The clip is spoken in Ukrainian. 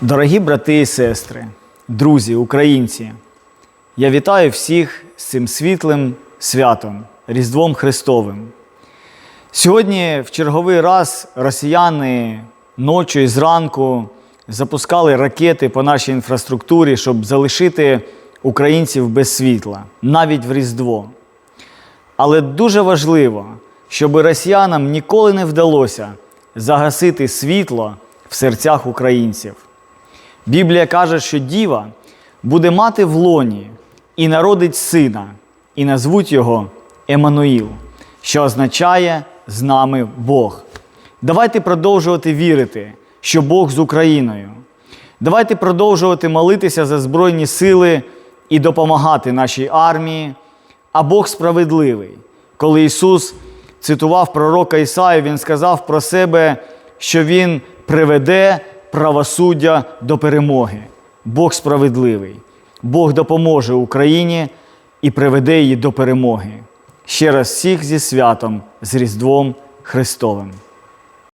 Дорогі брати і сестри, друзі, українці, я вітаю всіх з цим світлим святом, Різдвом Христовим. Сьогодні в черговий раз росіяни ночі і зранку запускали ракети по нашій інфраструктурі, щоб залишити українців без світла, навіть в Різдво. Але дуже важливо, щоб росіянам ніколи не вдалося загасити світло в серцях українців. Біблія каже, що діва буде мати в лоні і народить сина, і назвуть його Еммануїл, що означає з нами Бог. Давайте продовжувати вірити, що Бог з Україною. Давайте продовжувати молитися за Збройні сили і допомагати нашій армії. А Бог справедливий. Коли Ісус цитував пророка Ісаю, Він сказав про себе, що Він приведе правосуддя до перемоги. Бог справедливий. Бог допоможе Україні і приведе її до перемоги. Ще раз всіх зі святом, з Різдвом Христовим.